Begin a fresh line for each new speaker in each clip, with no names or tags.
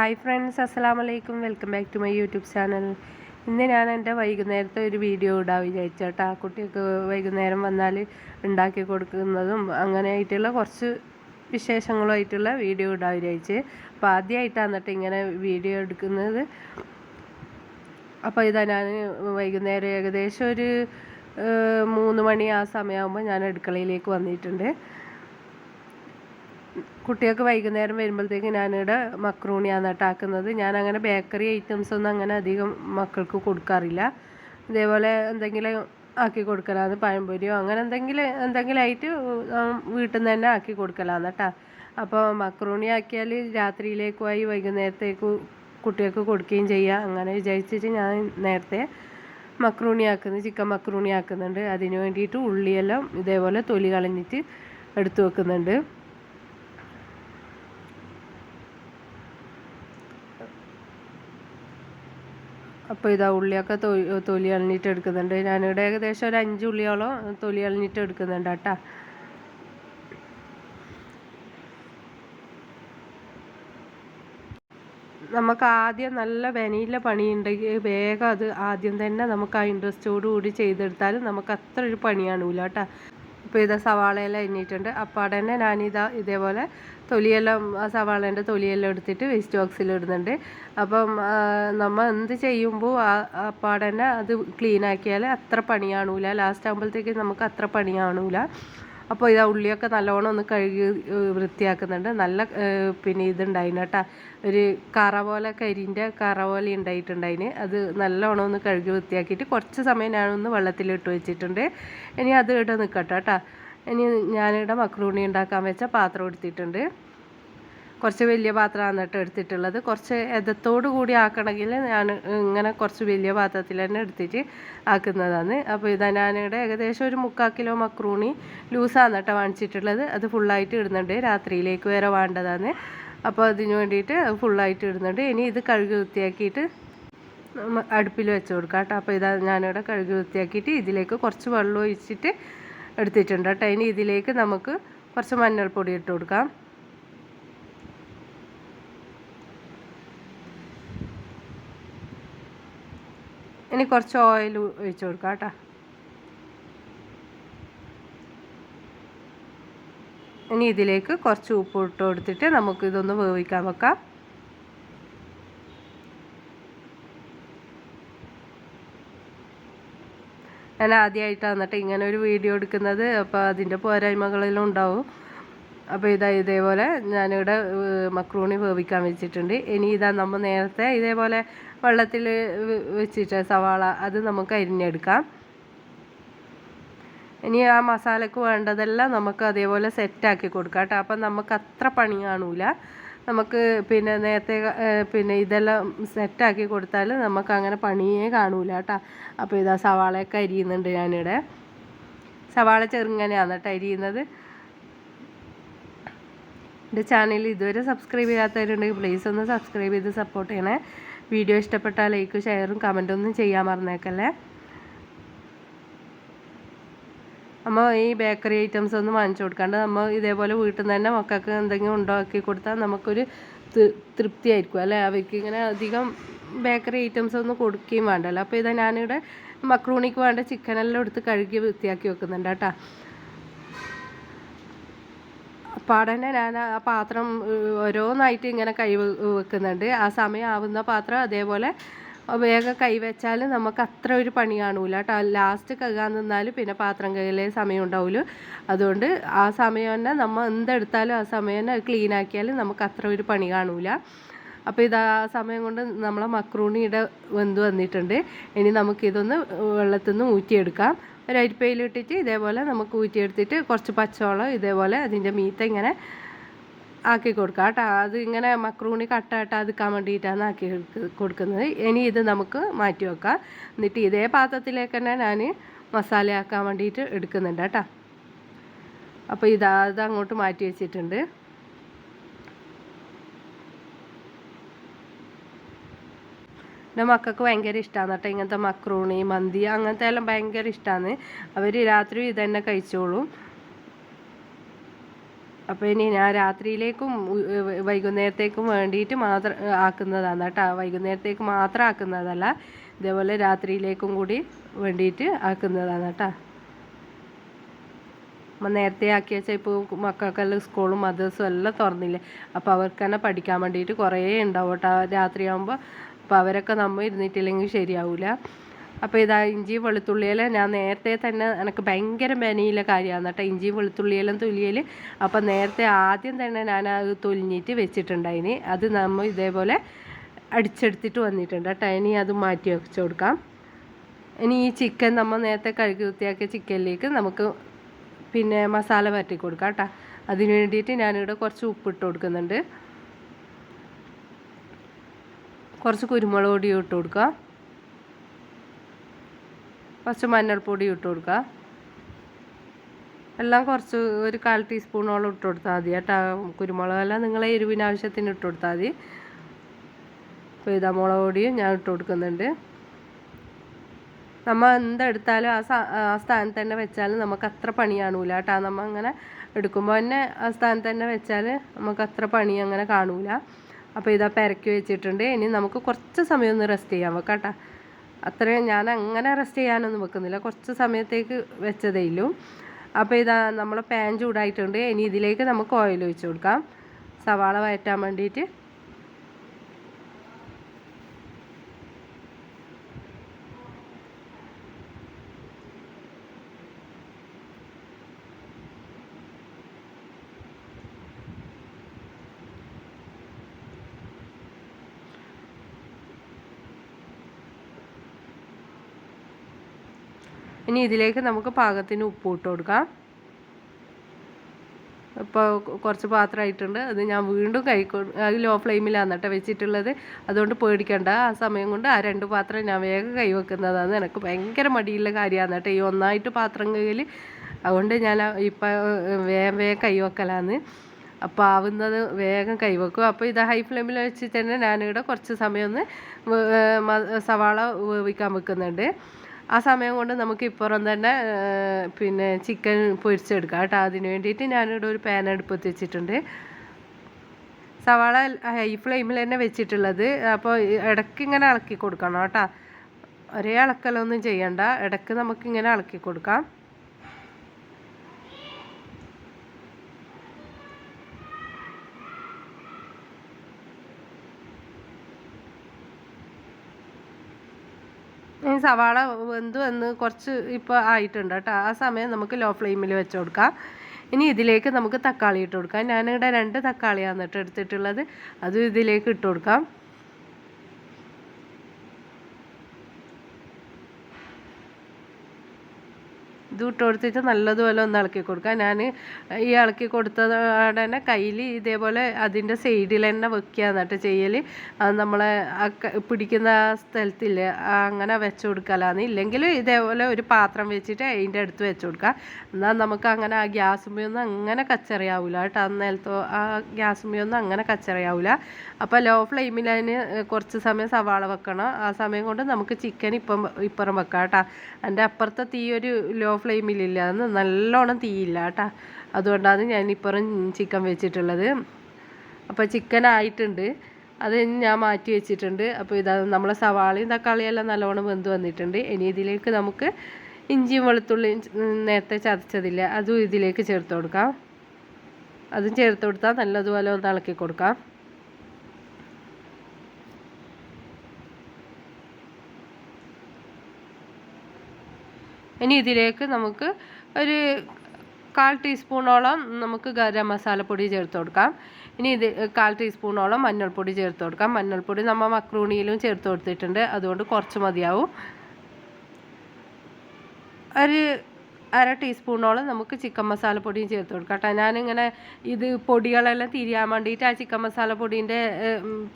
Hi friends അസ്സാം വലൈക്കും welcome back to my YouTube channel ഇന്ന് ഞാൻ എന്റെ വൈകുന്നേരത്തെ ഒരു വീഡിയോ ഇടാൻ വിളിച്ചോട്ടാ കുട്ടിയൊക്കെ വൈകുന്നേരം വന്നാൽ ഉണ്ടാക്കി കൊടുക്കുന്നതും അങ്ങനെ ആയിട്ടുള്ള കുറച്ച് വിശേഷങ്ങളുമായിട്ടുള്ള വീഡിയോ ഇടാൻ വിചാരിച്ച്. അപ്പോൾ ആദ്യമായിട്ടാണ് എന്നിട്ട് ഇങ്ങനെ വീഡിയോ എടുക്കുന്നത്. അപ്പോൾ ഇതാ ഞാൻ വൈകുന്നേരം ഏകദേശം ഒരു മൂന്ന് മണി ആ സമയമാകുമ്പോൾ ഞാൻ അടുക്കളയിലേക്ക് വന്നിട്ടുണ്ട്. കുട്ടികൾക്ക് വൈകുന്നേരം വരുമ്പോഴത്തേക്ക് ഞാനിവിടെ മക്രൂണിയാണ് കേട്ടാക്കുന്നത് ഞാൻ അങ്ങനെ ബേക്കറി ഐറ്റംസ് ഒന്നും അങ്ങനെ അധികം മക്കൾക്ക് കൊടുക്കാറില്ല. ഇതേപോലെ എന്തെങ്കിലും ആക്കി കൊടുക്കലാന്ന് പഴംപൊരിയോ അങ്ങനെ എന്തെങ്കിലും എന്തെങ്കിലും ആയിട്ട് വീട്ടിൽ നിന്ന് തന്നെ ആക്കി കൊടുക്കലാന്ന് കേട്ടോ. അപ്പോൾ മക്രൂണി ആക്കിയാൽ രാത്രിയിലേക്കുമായി വൈകുന്നേരത്തേക്ക് കുട്ടികൾക്ക് കൊടുക്കുകയും ചെയ്യാം. അങ്ങനെ വിചാരിച്ചിട്ട് ഞാൻ നേരത്തെ മക്രൂണി ആക്കുന്നു ചിക്കൻ മക്രൂണി ആക്കുന്നുണ്ട്. അതിന് വേണ്ടിയിട്ട് ഉള്ളിയെല്ലാം ഇതേപോലെ തൊലി കളഞ്ഞിട്ട് എടുത്തു വെക്കുന്നുണ്ട്. അപ്പോൾ ഇതാ ഉള്ളിയൊക്കെ തൊലി അളിഞ്ഞിട്ട് എടുക്കുന്നുണ്ട്. ഞാനിവിടെ ഏകദേശം ഒരു അഞ്ച് ഉള്ളിയോളം തൊലി അളിഞ്ഞിട്ട് എടുക്കുന്നുണ്ട് കേട്ടോ. നമുക്ക് ആദ്യം നല്ല വെനയിലെ പണിയുണ്ടെങ്കിൽ വേഗം അത് ആദ്യം തന്നെ നമുക്ക് ആ ഇൻട്രസ്റ്റോടു കൂടി ചെയ്തെടുത്താൽ നമുക്ക് അത്ര ഒരു പണിയാണൂല കേട്ടോ. അപ്പോൾ ഇതാ സവാളയെല്ലാം എണ്ണിയിട്ടുണ്ട്. അപ്പോൾ തന്നെ ഞാനിതാ ഇതേപോലെ തൊലിയെല്ലാം ആ സവാളേന്റെ തൊലിയെല്ലാം എടുത്തിട്ട് വേസ്റ്റ് ബോക്സിൽ ഇടുന്നുണ്ട്. അപ്പം നമ്മൾ എന്ത് ചെയ്യുമ്പോൾ ആ അപ്പാടെ തന്നെ അത് ക്ലീൻ ആക്കിയാൽ അത്ര പണിയാണൂല. ലാസ്റ്റ് ആകുമ്പോഴത്തേക്ക് നമുക്ക് അത്ര പണിയാണൂല. അപ്പോൾ ഇതാ ഉള്ളിയൊക്കെ നല്ലോണം ഒന്ന് കഴുകി വൃത്തിയാക്കുന്നുണ്ട്. നല്ല പിന്നെ ഇതുണ്ടായിന് കേട്ടോ. ഒരു കറ പോലെ കരിന്റെ കറ പോലെ ഉണ്ടായിട്ടുണ്ടായിന്. അത് നല്ലോണം ഒന്ന് കഴുകി വൃത്തിയാക്കിയിട്ട് കുറച്ച് സമയം ഞാനൊന്ന് വെള്ളത്തിലിട്ട് വെച്ചിട്ടുണ്ട്. ഇനി അത് ഇട്ട് നിൽക്കട്ടെ കേട്ടോ. ഇനി ഞാനിവിടെ മക്രൂണി ഉണ്ടാക്കാൻ വെച്ച പാത്രം എടുത്തിട്ടുണ്ട്. കുറച്ച് വലിയ പാത്രമാണ് കേട്ടോ എടുത്തിട്ടുള്ളത്. കുറച്ച് എതത്തോട് കൂടി ആക്കണമെങ്കിൽ ഞാൻ ഇങ്ങനെ കുറച്ച് വലിയ പാത്രത്തിൽ തന്നെ എടുത്തിട്ട് ആക്കുന്നതാണ്. അപ്പോൾ ഇതാ ഞാനിവിടെ ഏകദേശം ഒരു മുക്കാൽ കിലോ മക്രൂണി ലൂസാണ് കേട്ടോ വാങ്ങിച്ചിട്ടുള്ളത്. അത് ഫുള്ളായിട്ട് ഇടുന്നുണ്ട്. രാത്രിയിലേക്ക് വരെ വേണ്ടതാണ്. അപ്പോൾ അതിന് വേണ്ടിയിട്ട് ഫുള്ളായിട്ട് ഇടുന്നുണ്ട്. ഇനി ഇത് കഴുകി വൃത്തിയാക്കിയിട്ട് അടുപ്പിൽ വെച്ച് കൊടുക്കാം കേട്ടോ. അപ്പോൾ ഇതാ ഞാനിവിടെ കഴുകി വൃത്തിയാക്കിയിട്ട് ഇതിലേക്ക് കുറച്ച് വെള്ളം ഒഴിച്ചിട്ട് എടുത്തിട്ടുണ്ട് കേട്ടോ. ഇനി ഇതിലേക്ക് നമുക്ക് കുറച്ച് മഞ്ഞൾപ്പൊടി ഇട്ട് കൊടുക്കാം. ഇനി കുറച്ച് ഓയിൽ ഒഴിച്ചു കൊടുക്കാം കേട്ടോ. ഇനി ഇതിലേക്ക് കുറച്ച് ഉപ്പ് ഇട്ട് കൊടുത്തിട്ട് നമുക്ക് ഇതൊന്ന് വേവിക്കാൻ വെക്കാം. ഞാൻ ആദ്യമായിട്ടാണ് എന്നിട്ട് ഇങ്ങനെ ഒരു വീഡിയോ എടുക്കുന്നത്. അപ്പോൾ അതിന്റെ പോരായ്മകളെല്ലാം ഉണ്ടാവും. അപ്പോൾ ഇതാ ഇതേപോലെ ഞാനിവിടെ മക്രൂണി വേവിക്കാൻ വെച്ചിട്ടുണ്ട്. ഇനി ഇതാ നമ്മൾ നേരത്തെ ഇതേപോലെ വെള്ളത്തിൽ വെച്ചിട്ട് സവാള അത് നമുക്ക് അരിഞ്ഞെടുക്കാം. ഇനി ആ മസാലക്ക് വേണ്ടതെല്ലാം നമുക്ക് അതേപോലെ സെറ്റാക്കി കൊടുക്കാം കേട്ടോ. അപ്പം നമുക്ക് അത്ര പണി കാണൂല. നമുക്ക് പിന്നെ നേരത്തെ പിന്നെ ഇതെല്ലാം സെറ്റാക്കി കൊടുത്താൽ നമുക്ക് അങ്ങനെ പണിയേ കാണൂല കേട്ടോ. അപ്പോൾ ഇതാ സവാളയൊക്കെ അരിയുന്നുണ്ട് ഞാനിവിടെ. സവാള ചെറുങ്ങനെയാണ് കേട്ടോ അരിയുന്നത്. എന്റെ ചാനൽ ഇതുവരെ സബ്സ്ക്രൈബ് ചെയ്യാത്തവരുണ്ടെങ്കിൽ പ്ലീസ് ഒന്ന് സബ്സ്ക്രൈബ് ചെയ്ത് സപ്പോർട്ട് ചെയ്യണേ. വീഡിയോ ഇഷ്ടപ്പെട്ടാൽ ലൈക്ക് ഷെയറും കമന്റും ഒന്നും ചെയ്യാൻ മറന്നേക്കല്ലേ. നമ്മൾ ഈ ബേക്കറി ഐറ്റംസ് ഒന്നും വാങ്ങിച്ചു കൊടുക്കാണ്ട് നമ്മൾ ഇതേപോലെ വീട്ടിൽ നിന്ന് തന്നെ മക്കൾക്ക് എന്തെങ്കിലും ഉണ്ടാക്കി കൊടുത്താൽ നമുക്കൊരു തൃപ്തിയായിരിക്കും അല്ലേ? അവയ്ക്ക് ഇങ്ങനെ അധികം ബേക്കറി ഐറ്റംസ് ഒന്നും കൊടുക്കുകയും വേണ്ടല്ലോ. അപ്പോൾ ഇതാ ഞാനിവിടെ മക്രൂണിക്ക് വേണ്ട ചിക്കനെല്ലാം എടുത്ത് കഴുകി വൃത്തിയാക്കി വെക്കുന്നുണ്ട് കേട്ടോ. പാടന്നെ ഞാൻ ആ പാത്രം ഓരോന്നായിട്ട് ഇങ്ങനെ കൈ വെക്കുന്നുണ്ട്. ആ സമയം ആവുന്ന പാത്രം അതേപോലെ വേഗം കൈവച്ചാൽ നമുക്ക് അത്ര ഒരു പണി കാണൂല കേട്ടോ. ലാസ്റ്റ് കഴുകാൻ നിന്നാൽ പിന്നെ പാത്രം കഴുകലേ സമയം ഉണ്ടാവുള്ളൂ. അതുകൊണ്ട് ആ സമയം തന്നെ നമ്മൾ എന്തെടുത്താലും ആ സമയം തന്നെ ക്ലീൻ ആക്കിയാൽ നമുക്ക് അത്ര ഒരു പണി കാണൂല. അപ്പോൾ ഇത് ആ സമയം കൊണ്ട് നമ്മളെ മക്രൂണിയുടെ വെന്ത് വന്നിട്ടുണ്ട്. ഇനി നമുക്കിതൊന്ന് വെള്ളത്തിൽ നിന്ന് ഊറ്റിയെടുക്കാം. ഒരു അരിപ്പയിലിട്ടിട്ട് ഇതേപോലെ നമുക്ക് ഊറ്റിയെടുത്തിട്ട് കുറച്ച് പച്ചവെള്ളം ഇതേപോലെ അതിന്റെ മീത്ത ഇങ്ങനെ ആക്കി കൊടുക്കുക കേട്ടോ. അത് ഇങ്ങനെ മക്രൂണി കട്ടായിട്ട് അതുക്കാൻ വേണ്ടിയിട്ടാണ് ആക്കി കൊടുക്കുന്നത്. ഇനി ഇത് നമുക്ക് മാറ്റി വെക്കാം. എന്നിട്ട് ഇതേ പാത്രത്തിലേക്ക് തന്നെ ഞാൻ മസാല ആക്കാൻ വേണ്ടിയിട്ട് എടുക്കുന്നുണ്ട് കേട്ടോ. അപ്പോൾ ഇതാ അത് അങ്ങോട്ട് മാറ്റി വെച്ചിട്ടുണ്ട്. എന്റെ മക്കൾക്ക് ഭയങ്കര ഇഷ്ടമാണ് കേട്ടോ ഇങ്ങനത്തെ മക്രൂണി മന്തി അങ്ങനത്തെ എല്ലാം ഭയങ്കര ഇഷ്ടമാണ് അവർ രാത്രി ഇത് തന്നെ കഴിച്ചോളും. അപ്പോൾ ഇനി ഞാൻ രാത്രിയിലേക്കും വൈകുന്നേരത്തേക്കും വേണ്ടിയിട്ട് മാത്രം ആക്കുന്നതാണ് കേട്ടോ. വൈകുന്നേരത്തേക്ക് മാത്രം ആക്കുന്നതല്ല ഇതേപോലെ രാത്രിയിലേക്കും കൂടി വേണ്ടിയിട്ട് ആക്കുന്നതാണ് കേട്ടോ. അപ്പം നേരത്തെ ആക്കി വെച്ചാൽ ഇപ്പോൾ മക്കൾക്കെല്ലാം സ്കൂളും മദേഴ്സും എല്ലാം തുറന്നില്ലേ? അപ്പോൾ അവർക്ക് തന്നെ പഠിക്കാൻ വേണ്ടിയിട്ട് കുറേ ഉണ്ടാവും കേട്ടോ. രാത്രിയാകുമ്പോൾ അപ്പോൾ അവരൊക്കെ നമ്മൾ ഇരുന്നിട്ടില്ലെങ്കിൽ ശരിയാവില്ല അപ്പോൾ ഇതാ ഇഞ്ചി വെളുത്തുള്ളിയെല്ലാം ഞാൻ നേരത്തെ തന്നെ എനിക്ക് ഭയങ്കര മെനയിലെ കാര്യമാണ് കേട്ടോ. ഇഞ്ചി വെളുത്തുള്ളിയെല്ലാം തൊലിയൽ അപ്പോൾ നേരത്തെ ആദ്യം തന്നെ ഞാൻ അത് തൊലിഞ്ഞിട്ട് വെച്ചിട്ടുണ്ടായിന്. അത് നമ്മൾ ഇതേപോലെ അടിച്ചെടുത്തിട്ട് വന്നിട്ടുണ്ട് കേട്ടോ. ഇനി അത് മാറ്റി വെച്ച് കൊടുക്കാം. ഇനി ഈ ചിക്കൻ നമ്മൾ നേരത്തെ കഴുകി വൃത്തിയാക്കിയ ചിക്കനിലേക്ക് നമുക്ക് പിന്നെ മസാല വരട്ടി കൊടുക്കാം കേട്ടോ. അതിന് വേണ്ടിയിട്ട് ഞാനിവിടെ കുറച്ച് ഉപ്പിട്ട് കൊടുക്കുന്നുണ്ട്. കുറച്ച് കുരുമുളക് പൊടി ഇട്ട് കൊടുക്കുക. കുറച്ച് മഞ്ഞൾപ്പൊടി ഇട്ട് കൊടുക്കുക. എല്ലാം കുറച്ച് ഒരു കാൽ ടീസ്പൂണോളം ഇട്ട് കൊടുത്താൽ മതി. കേട്ടോ കുരുമുളകെല്ലാം നിങ്ങളെ എരിവിന് ആവശ്യത്തിന് ഇട്ട് കൊടുത്താൽ മതി. പെയ്തമുളക് പൊടിയും ഞാൻ ഇട്ട് കൊടുക്കുന്നുണ്ട്. നമ്മൾ എന്തെടുത്താലും ആ ആ സ്ഥാനത്ത് തന്നെ വെച്ചാൽ നമുക്ക് അത്ര പണി കാണൂല. കേട്ടോ നമ്മൾ അങ്ങനെ എടുക്കുമ്പോൾ തന്നെ ആ സ്ഥാനത്ത് തന്നെ വെച്ചാൽ നമുക്ക് അത്ര പണി അങ്ങനെ കാണൂല. അപ്പോൾ ഇതാ പെരക്കി വെച്ചിട്ടുണ്ട്. ഇനി നമുക്ക് കുറച്ച് സമയം ഒന്ന് റെസ്റ്റ് ചെയ്യാൻ വെക്കാം കേട്ടോ. അത്രയും ഞാൻ അങ്ങനെ റെസ്റ്റ് ചെയ്യാനൊന്നും വെക്കുന്നില്ല. കുറച്ച് സമയത്തേക്ക് വെച്ചതേ ഉള്ളൂ. അപ്പോൾ ഇതാ നമ്മൾ പാൻ ചൂടായിട്ടുണ്ട്. ഇനി ഇതിലേക്ക് നമുക്ക് ഓയിൽ ഒഴിച്ച് കൊടുക്കാം. സവാള വഴറ്റാൻ വേണ്ടിയിട്ട്. ഇനി ഇതിലേക്ക് നമുക്ക് പാകത്തിന് ഉപ്പ് ഇട്ട് കൊടുക്കാം. ഇപ്പോൾ കുറച്ച് പാത്രമായിട്ടുണ്ട് അത് ഞാൻ വീണ്ടും കൈ അത് ലോ ഫ്ലെയിമിലാണ് കേട്ടോ വെച്ചിട്ടുള്ളത്. അതുകൊണ്ട് പേടിക്കണ്ട. ആ സമയം കൊണ്ട് ആ രണ്ട് പാത്രം ഞാൻ വേഗം കൈ വെക്കുന്നതാണ് എനിക്ക് ഭയങ്കര മടിയുള്ള കാര്യമാണ് കേട്ടോ ഈ ഒന്നായിട്ട് പാത്രം കയ്യിൽ അതുകൊണ്ട് ഞാൻ ഇപ്പം വേഗം വേഗം കൈ വെക്കലാണ് അപ്പോൾ ആവുന്നത് വേഗം കൈവെക്കും അപ്പോൾ ഇത് ഹൈ ഫ്ലെയിമിൽ വെച്ചിട്ട് തന്നെ ഞാനിവിടെ കുറച്ച് സമയം ഒന്ന് സവാള വേവിക്കാൻ വെക്കുന്നുണ്ട്. ആ സമയം കൊണ്ട് നമുക്ക് ഇപ്പുറം തന്നെ പിന്നെ ചിക്കൻ പൊരിച്ചെടുക്കാം കേട്ടോ. അതിന് വേണ്ടിയിട്ട് ഞാനിവിടെ ഒരു പാൻ അടുപ്പത്ത് വെച്ചിട്ടുണ്ട്. സവാള ഹൈ ഫ്ലെയിമിൽ തന്നെ വെച്ചിട്ടുള്ളത്. അപ്പോൾ ഇടയ്ക്ക് ഇങ്ങനെ ഇളക്കി കൊടുക്കണം കേട്ടോ. ഒരേ ഇളക്കലൊന്നും ചെയ്യണ്ട. ഇടയ്ക്ക് നമുക്കിങ്ങനെ ഇളക്കി കൊടുക്കാം. സവാള വെന്ത് വന്ന് കുറച്ച് ഇപ്പോൾ ആയിട്ടുണ്ട് കേട്ടോ. ആ സമയം നമുക്ക് ലോ ഫ്ലെയിമിൽ വെച്ച് കൊടുക്കാം. ഇനി ഇതിലേക്ക് നമുക്ക് തക്കാളി ഇട്ട് കൊടുക്കാം. ഞാനിവിടെ രണ്ട് തക്കാളിയാണ് കേട്ടോ എടുത്തിട്ടുള്ളത്. അതും ഇതിലേക്ക് ഇട്ട് കൊടുക്കാം. ഇത് ഇട്ട് കൊടുത്തിട്ട് നല്ലതുപോലെ ഒന്ന് ഇളക്കി കൊടുക്കുക. ഞാൻ ഈ ഇളക്കി കൊടുത്തത് തന്നെ കയ്യിൽ ഇതേപോലെ അതിന്റെ സൈഡിൽ തന്നെ വെക്കുക എന്നിട്ട് ചെയ്യൽ നമ്മളെ പിടിക്കുന്ന സ്ഥലത്തില്ലേ അങ്ങനെ വെച്ച് കൊടുക്കലാന്ന് ഇല്ലെങ്കിൽ ഇതേപോലെ ഒരു പാത്രം വെച്ചിട്ട് അതിന്റെ അടുത്ത് വെച്ച് കൊടുക്കുക. എന്നാൽ നമുക്ക് അങ്ങനെ ആ ഗ്യാസ് ഗ്യാസുമ്മയൊന്നും അങ്ങനെ കച്ചറിയാവില്ല കേട്ടോ അന്നേരത്തോ ആ ഗ്യാസ് ഗ്യാസുമ്മയൊന്നും അങ്ങനെ കച്ചറിയാവില്ല അപ്പോൾ ലോ ഫ്ലെയിമിൽ അതിന് കുറച്ച് സമയം സവാള വെക്കണം. ആ സമയം കൊണ്ട് നമുക്ക് ചിക്കൻ ഇപ്പം ഇപ്പുറം വെക്കാം കേട്ടോ അതിന്റെ അപ്പുറത്തെ തീ ഒരു ലോ ഫ്ലെയിമിലില്ല. അന്ന് നല്ലോണം തീയില്ല കേട്ടോ. അതുകൊണ്ടാണ് ഞാൻ ഇപ്പുറം ചിക്കൻ വെച്ചിട്ടുള്ളത്. അപ്പോൾ ചിക്കൻ ആയിട്ടുണ്ട്. അത് ഞാൻ മാറ്റി വെച്ചിട്ടുണ്ട്. അപ്പോൾ ഇതാ നമ്മളെ സവാളയും തക്കാളിയെല്ലാം നല്ലോണം വെന്ത് വന്നിട്ടുണ്ട്. ഇനി ഇതിലേക്ക് നമുക്ക് ഇഞ്ചിയും വെളുത്തുള്ളിയും നേരത്തെ ചതച്ചതില്ല അതും ഇതിലേക്ക് ചേർത്ത് കൊടുക്കാം. അതും ചേർത്ത് കൊടുത്താൽ നല്ലതുപോലെ ഒന്ന് ഇളക്കി കൊടുക്കാം. ഇനി ഇതിലേക്ക് നമുക്ക് ഒരു കാൽ ടീസ്പൂണോളം നമുക്ക് ഗരം മസാലപ്പൊടി ചേർത്ത് കൊടുക്കാം. ഇനി ഇത് കാൽ ടീസ്പൂണോളം മഞ്ഞൾപ്പൊടി ചേർത്ത് കൊടുക്കാം. മഞ്ഞൾപ്പൊടി നമ്മൾ മക്രൂണിയിലും ചേർത്ത് കൊടുത്തിട്ടുണ്ട്. അതുകൊണ്ട് കുറച്ച് മതിയാവും. ഒരു അര ടീസ്പൂണോളം നമുക്ക് ചിക്കൻ മസാലപ്പൊടിയും ചേർത്ത് കൊടുക്കാം കേട്ടോ. ഞാനിങ്ങനെ ഇത് പൊടികളെല്ലാം തിരിയാൻ വേണ്ടിയിട്ട് ആ ചിക്കൻ മസാലപ്പൊടീന്റെ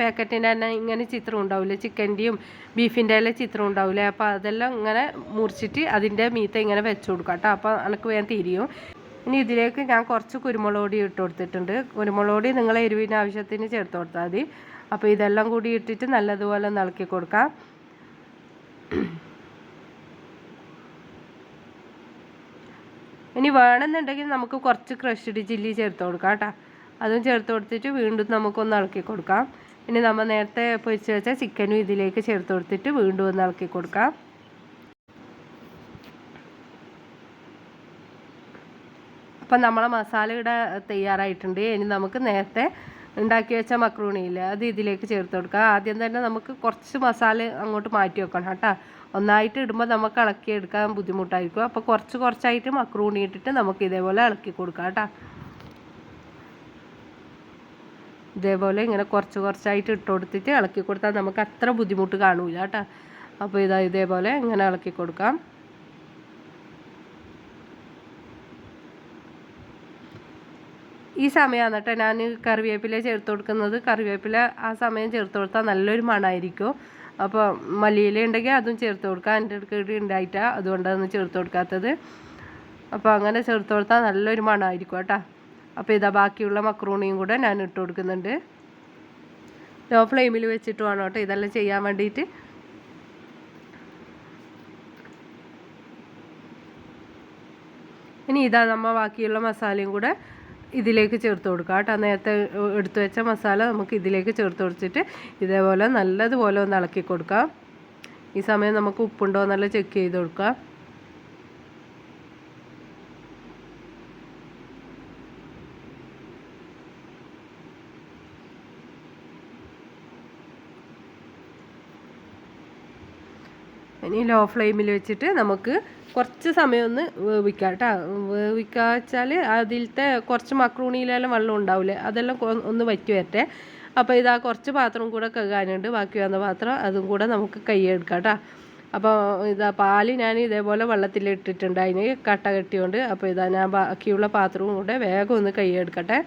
പാക്കറ്റിന്റെ തന്നെ ഇങ്ങനെ ചിത്രം ഉണ്ടാവില്ലേ? ചിക്കന്റെയും ബീഫിന്റെ എല്ലാം ചിത്രം ഉണ്ടാവില്ലേ? അപ്പോൾ അതെല്ലാം ഇങ്ങനെ മുറിച്ചിട്ട് അതിന്റെ മീത്ത ഇങ്ങനെ വെച്ച് കൊടുക്കാം കേട്ടോ. അപ്പോൾ എനിക്ക് വേഗം തിരിയും. ഇനി ഇതിലേക്ക് ഞാൻ കുറച്ച് കുരുമുളക് പൊടി ഇട്ട് കൊടുത്തിട്ടുണ്ട്. കുരുമുളക് പൊടി നിങ്ങളെ ആവശ്യത്തിന് ചേർത്ത് കൊടുത്താൽ മതി. അപ്പോൾ ഇതെല്ലാം കൂടി ഇട്ടിട്ട് നല്ലതുപോലെ ഒന്ന് ഇളക്കി കൊടുക്കാം. ഇനി വേണമെന്നുണ്ടെങ്കിൽ നമുക്ക് കുറച്ച് ക്രഷ്ഡ് ചില്ലി ചേർത്ത് കൊടുക്കാം കേട്ടോ. അതും ചേർത്ത് കൊടുത്തിട്ട് വീണ്ടും നമുക്കൊന്ന് ഇളക്കി കൊടുക്കാം. ഇനി നമ്മൾ നേരത്തെ പൊരിച്ച് വെച്ച ചിക്കനും ഇതിലേക്ക് ചേർത്ത് കൊടുത്തിട്ട് വീണ്ടും ഒന്ന് ഇളക്കി കൊടുക്കാം. അപ്പം നമ്മളെ മസാല ഇവിടെ തയ്യാറായിട്ടുണ്ട്. ഇനി നമുക്ക് നേരത്തെ ഉണ്ടാക്കി വെച്ച മക്രൂണിയിൽ അത് ഇതിലേക്ക് ചേർത്ത് കൊടുക്കുക. ആദ്യം തന്നെ നമുക്ക് കുറച്ച് മസാല അങ്ങോട്ട് മാറ്റി വെക്കണം കേട്ടോ. ഒന്നായിട്ട് ഇടുമ്പോൾ നമുക്ക് ഇളക്കി എടുക്കാൻ ബുദ്ധിമുട്ടായിരിക്കും. അപ്പോൾ കുറച്ച് കുറച്ചായിട്ട് മക്രൂണി ഇട്ടിട്ട് നമുക്ക് ഇതേപോലെ ഇളക്കി കൊടുക്കാം കേട്ടോ. ഇതേപോലെ ഇങ്ങനെ കുറച്ച് കുറച്ചായിട്ട് ഇട്ട് കൊടുത്തിട്ട് ഇളക്കി കൊടുത്താൽ നമുക്ക് അത്ര ബുദ്ധിമുട്ട് കാണില്ല കേട്ടോ. അപ്പോൾ ഇതാ ഇതേപോലെ ഇങ്ങനെ ഇളക്കി കൊടുക്കാം. ഈ സമയമാണ് കേട്ടോ ഞാൻ കറിവേപ്പില ചേർത്ത് കൊടുക്കുന്നത്. കറിവേപ്പില ആ സമയം ചേർത്ത് കൊടുത്താൽ നല്ലൊരു മണമായിരിക്കും അപ്പോൾ മല്ലിയില ഉണ്ടെങ്കിൽ അതും ചേർത്ത് കൊടുക്കാം. എന്റെ അടുക്കടി ഉണ്ടായിട്ടാ അതുകൊണ്ടാണ് ചേർത്ത് കൊടുക്കാത്തത്. അപ്പോൾ അങ്ങനെ ചേർത്ത് കൊടുത്താൽ നല്ലൊരു മണമായിരിക്കും കേട്ടോ. അപ്പോൾ ഇതാ ബാക്കിയുള്ള മക്രൂണിയും കൂടെ ഞാൻ ഇട്ട് കൊടുക്കുന്നുണ്ട്. ലോ ഫ്ലെയിമിൽ വെച്ചിട്ട് വേണം കേട്ടോ ഇതെല്ലാം ചെയ്യാൻ വേണ്ടിയിട്ട്. ഇനി ഇതാ നമ്മൾ ബാക്കിയുള്ള മസാലയും കൂടെ ഇതിലേക്ക് ചേർത്ത് കൊടുക്കുക. കേട്ടോ നേരത്തെ എടുത്തു വെച്ച മസാല നമുക്ക് ഇതിലേക്ക് ചേർത്ത് കൊടുത്തിട്ട് ഇതേപോലെ നല്ലതുപോലെ ഒന്ന് ഇളക്കി കൊടുക്കാം ഈ സമയം നമുക്ക് ഉപ്പുണ്ടോ എന്നല്ല ചെക്ക് ചെയ്ത് കൊടുക്കാം ഇനി ലോ ഫ്ലെയിമിൽ വെച്ചിട്ട് നമുക്ക് കുറച്ച് സമയം ഒന്ന് വേവിക്കാം കേട്ടോ. വേവിക്കുക വെച്ചാൽ അതിലത്തെ കുറച്ച് മക്രൂണിയിലെല്ലാം വെള്ളം ഉണ്ടാവില്ലേ? അതെല്ലാം ഒന്ന് വറ്റി വരട്ടെ. അപ്പോൾ ഇതാ കുറച്ച് പാത്രം കൂടെ കഴുകാനുണ്ട്. ബാക്കി വന്ന പാത്രം അതും കൂടെ നമുക്ക് കൈയ്യെടുക്കാം കേട്ടോ. അപ്പോൾ ഇതാ പാൽ ഞാൻ ഇതേപോലെ വെള്ളത്തിലിട്ടിട്ടുണ്ട് അതിന് കട്ട കെട്ടിയോണ്ട്. അപ്പോൾ ഇതാ ഞാൻ ബാക്കിയുള്ള പാത്രവും കൂടെ വേഗം ഒന്ന് കൈയ്യെടുക്കട്ടെ.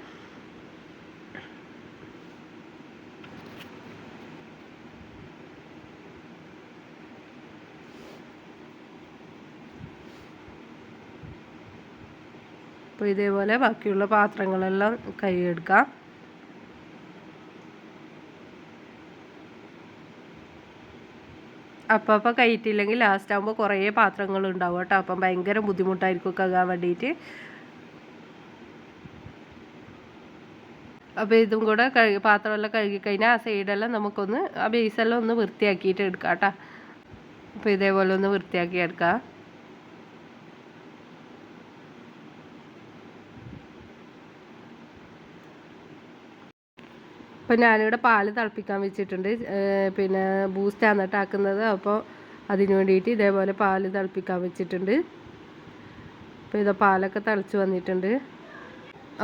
അപ്പോൾ ഇതേപോലെ ബാക്കിയുള്ള പാത്രങ്ങളെല്ലാം കൈയെടുക്കാം. അപ്പം അപ്പം കയറ്റില്ലെങ്കിൽ ലാസ്റ്റ് ആകുമ്പോൾ കുറേ പാത്രങ്ങൾ ഉണ്ടാവും കേട്ടോ. അപ്പം ഭയങ്കര ബുദ്ധിമുട്ടായിരിക്കും കഴുകാൻ വേണ്ടിയിട്ട്. അപ്പോൾ ഇതും കൂടെ കഴുകി പാത്രമെല്ലാം കഴുകി കഴിഞ്ഞാൽ ആ സൈഡെല്ലാം നമുക്കൊന്ന് ആ ബേസെല്ലാം ഒന്ന് വൃത്തിയാക്കിയിട്ട് എടുക്കാം കേട്ടോ. അപ്പോൾ ഇതേപോലെ ഒന്ന് വൃത്തിയാക്കി എടുക്കാം. അപ്പോൾ ഞാനിവിടെ പാൽ തിളപ്പിക്കാൻ വെച്ചിട്ടുണ്ട്. പിന്നെ ബൂസ്റ്റാണ് ആക്കുന്നത്. അപ്പോൾ അതിന് വേണ്ടിയിട്ട് ഇതേപോലെ പാൽ തിളപ്പിക്കാൻ വെച്ചിട്ടുണ്ട്. അപ്പോൾ ഇതാ പാലൊക്കെ തിളച്ച് വന്നിട്ടുണ്ട്.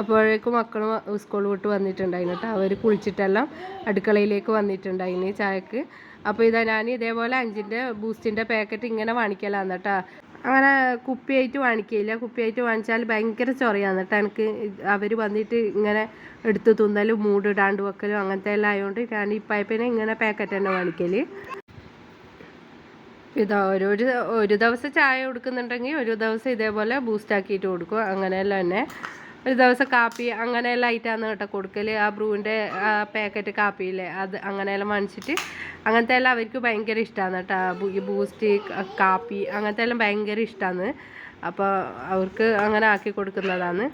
അപ്പോഴേക്കും മക്കളും സ്കൂൾ വിട്ട് വന്നിട്ടുണ്ടായിരുന്നു കേട്ടോ. അവർ കുളിച്ചിട്ടെല്ലാം അടുക്കളയിലേക്ക് വന്നിട്ടുണ്ടായിന് ചായക്ക്. അപ്പോൾ ഇതാ ഞാൻ ഇതേപോലെ അഞ്ചിന്റെ ബൂസ്റ്റിന്റെ പാക്കറ്റ് ഇങ്ങനെ വാങ്ങിക്കലാന്ന് അങ്ങനെ കുപ്പിയായിട്ട് വാങ്ങിക്കില്ല കുപ്പിയായിട്ട് വാങ്ങിച്ചാൽ ഭയങ്കര ചൊറയാണ്. കേട്ടോ എനിക്ക് അവർ വന്നിട്ട് ഇങ്ങനെ എടുത്ത് തിന്നലും മൂടിടാണ്ട് വെക്കലും അങ്ങനത്തെ എല്ലാം ആയതുകൊണ്ട് ഞാൻ ഈ പൈപ്പിനെ ഇങ്ങനെ പാക്കറ്റ് തന്നെ വാങ്ങിക്കൽ ഇതാ ഒരു ഒരു ദിവസം ചായ കൊടുക്കുന്നുണ്ടെങ്കിൽ ഒരു ദിവസം ഇതേപോലെ ബൂസ്റ്റാക്കിയിട്ട് കൊടുക്കും. അങ്ങനെയെല്ലാം തന്നെ. ഒരു ദിവസം കാപ്പി അങ്ങനെയെല്ലാം ആയിട്ടാണ് കേട്ടോ കൊടുക്കൽ ആ ബ്രൂവിന്റെ പാക്കറ്റ് കാപ്പിയില്ലേ അത് അങ്ങനെയെല്ലാം വാങ്ങിച്ചിട്ട് അങ്ങനത്തെ എല്ലാം അവർക്ക് ഭയങ്കര ഇഷ്ടമാണ് കേട്ടോ. ഈ ബൂസ്റ്റ് കാപ്പി അങ്ങനത്തെ എല്ലാം ഭയങ്കര ഇഷ്ടമാണ് അപ്പോൾ അവർക്ക് അങ്ങനെ ആക്കി കൊടുക്കുന്നതാണ്.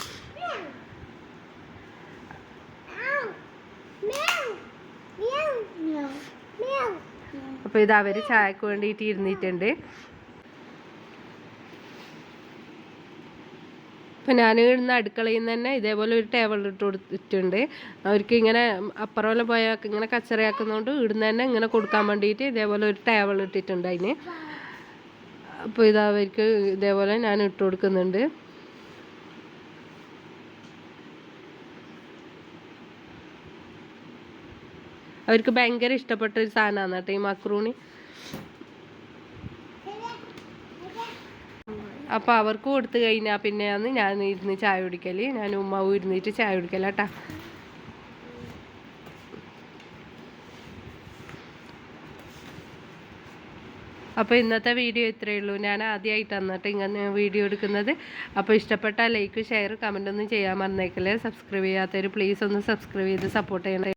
അപ്പോൾ ഇത് അവർ ചായക്ക് വേണ്ടിയിട്ട് ഇരുന്നിട്ടുണ്ട്. അപ്പം ഞാൻ ഇന്ന് അടുക്കളയിൽ നിന്ന് തന്നെ ഇതേപോലെ ഒരു ടേബിൾ ഇട്ട് കൊടുത്തിട്ടുണ്ട്. അവർക്ക് ഇങ്ങനെ അപ്പുറം പോയ ഇങ്ങനെ കച്ചറയാക്കുന്നതുകൊണ്ട് ഇവിടുന്ന് തന്നെ ഇങ്ങനെ കൊടുക്കാൻ വേണ്ടിയിട്ട് ഇതേപോലെ ഒരു ടേബിൾ ഇട്ടിട്ടുണ്ട് അതിന്. അപ്പോൾ ഇത് അവർക്ക് ഇതേപോലെ ഞാൻ ഇട്ട് കൊടുക്കുന്നുണ്ട്. അവർക്ക് ഭയങ്കര ഇഷ്ടപ്പെട്ട ഒരു സാധനമാണ് കേട്ടോ ഈ മക്രൂണി അപ്പോൾ അവർക്ക് കൊടുത്തു കഴിഞ്ഞാൽ പിന്നെയാണ് ഞാൻ ഇരുന്ന് ചായ കുടിക്കൽ ഞാൻ ഉമ്മാവും ഇരുന്നിട്ട് ചായ കുടിക്കലാട്ടാ. അപ്പോൾ ഇന്നത്തെ വീഡിയോ ഇത്രയേ ഉള്ളൂ. ഞാൻ ആദ്യമായിട്ടാണ് കേട്ടോ ഇങ്ങനെ വീഡിയോ എടുക്കുന്നത്. അപ്പോൾ ഇഷ്ടപ്പെട്ട ലൈക്ക് ഷെയർ കമന്റ് ഒന്നും ചെയ്യാൻ മറന്നേക്കല്ലേ. സബ്സ്ക്രൈബ് ചെയ്യാത്തവർ പ്ലീസ് ഒന്ന് സബ്സ്ക്രൈബ് ചെയ്ത് സപ്പോർട്ട് ചെയ്യണേ.